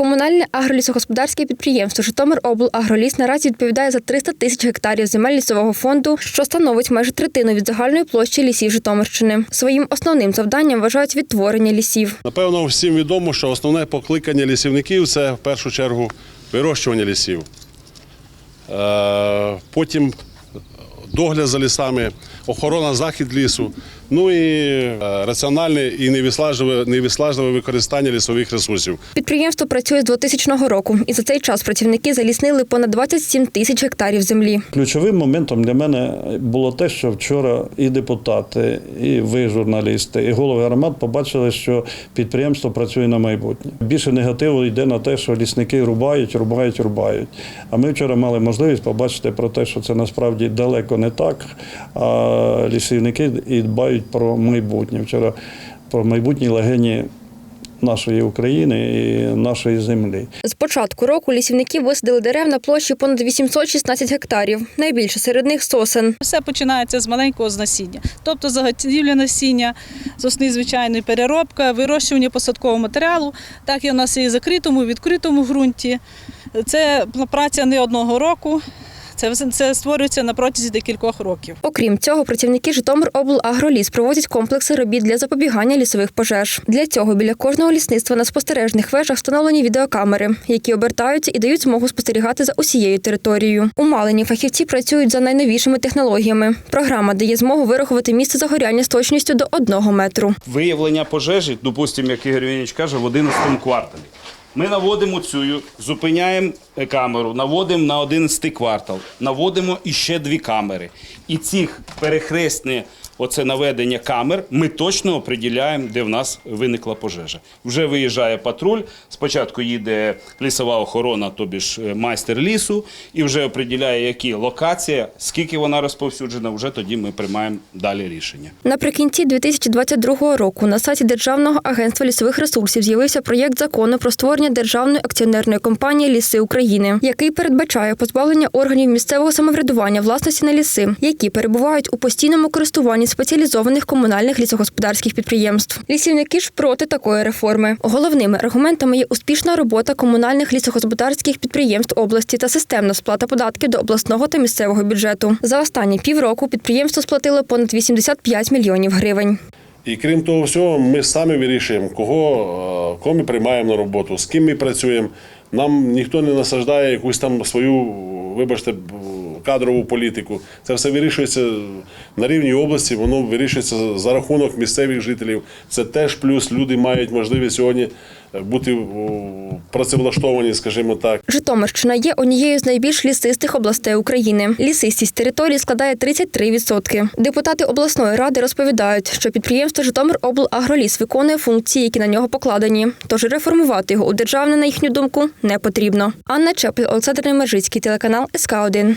Комунальне агролісогосподарське підприємство Житомироблагроліс наразі відповідає за 300 тисяч гектарів земель лісового фонду, що становить майже третину від загальної площі лісів Житомирщини. Своїм основним завданням вважають відтворення лісів. Напевно, всім відомо, що основне покликання лісівників це в першу чергу вирощування лісів. Е, Потім догляд за лісами, охорона захід лісу, ну і е, раціональне і невіслажливе, невіслажливе використання лісових ресурсів. Підприємство працює з 2000 року, і за цей час працівники заліснили понад 27 тисяч гектарів землі. Ключовим моментом для мене було те, що вчора і депутати, і ви, журналісти, і голови громад побачили, що підприємство працює на майбутнє. Більше негативу йде на те, що лісники рубають, рубають, рубають. А ми вчора мали можливість побачити про те, що це насправді далеко не так. А лісівники і дбають про майбутнє. Вчора про майбутні легені нашої України і нашої землі. З початку року лісівники висадили дерев на площі понад 816 гектарів. Найбільше серед них сосен. Все починається з маленького з насіння, тобто заготівля насіння, з осни звичайної переробка, вирощування посадкового матеріалу. Так і у нас і в закритому, і відкритому ґрунті. Це праця не одного року. Це, це створюється на протязі декількох років. Окрім цього, працівники Житомироблагроліс проводять комплекси робіт для запобігання лісових пожеж. Для цього біля кожного лісництва на спостережних вежах встановлені відеокамери, які обертаються і дають змогу спостерігати за усією територією. У Малині фахівці працюють за найновішими технологіями. Програма дає змогу вирахувати місце загоряння з точністю до одного метру. виявлення пожежі, допустимо, як Ігор Євгенович каже, в 11 кварталі. Ми наводимо цю, зупиняємо е, камеру, наводимо на 11 квартал, наводимо іще дві камери. І цих перехресне оце наведення камер ми точно определяємо, де в нас виникла пожежа. Вже виїжджає патруль, спочатку їде лісова охорона, тобі ж е, майстер лісу, і вже определяє, які локація, скільки вона розповсюджена, вже тоді ми приймаємо далі рішення. Наприкінці 2022 року на сайті Державного агентства лісових ресурсів з'явився проєкт закону про створення державної акціонерної компанії Ліси України, який передбачає позбавлення органів місцевого самоврядування власності на ліси, які перебувають у постійному користуванні спеціалізованих комунальних лісогосподарських підприємств. Лісівники ж проти такої реформи. Головними аргументами є успішна робота комунальних лісогосподарських підприємств області та системна сплата податків до обласного та місцевого бюджету. За останні півроку підприємство сплатило понад 85 мільйонів гривень. І крім того всього, ми самі вирішуємо, кого, е, кого ми приймаємо на роботу, з ким ми працюємо. Нам ніхто не насаждає якусь там свою, вибачте, кадрову політику. Це все вирішується на рівні області, воно вирішується за рахунок місцевих жителів. Це теж плюс. Люди мають можливість сьогодні е, бути працевлаштовані, скажімо так. Житомирщина є однією з найбільш лісистих областей України. Лісистість території складає 33%. Депутати обласної ради розповідають, що підприємство Житомироблагроліс виконує функції, які на нього покладені. Тож реформувати його у державне, на їхню думку, не потрібно. Анна Чеплі, Олександр Немержицький, телеканал СК 1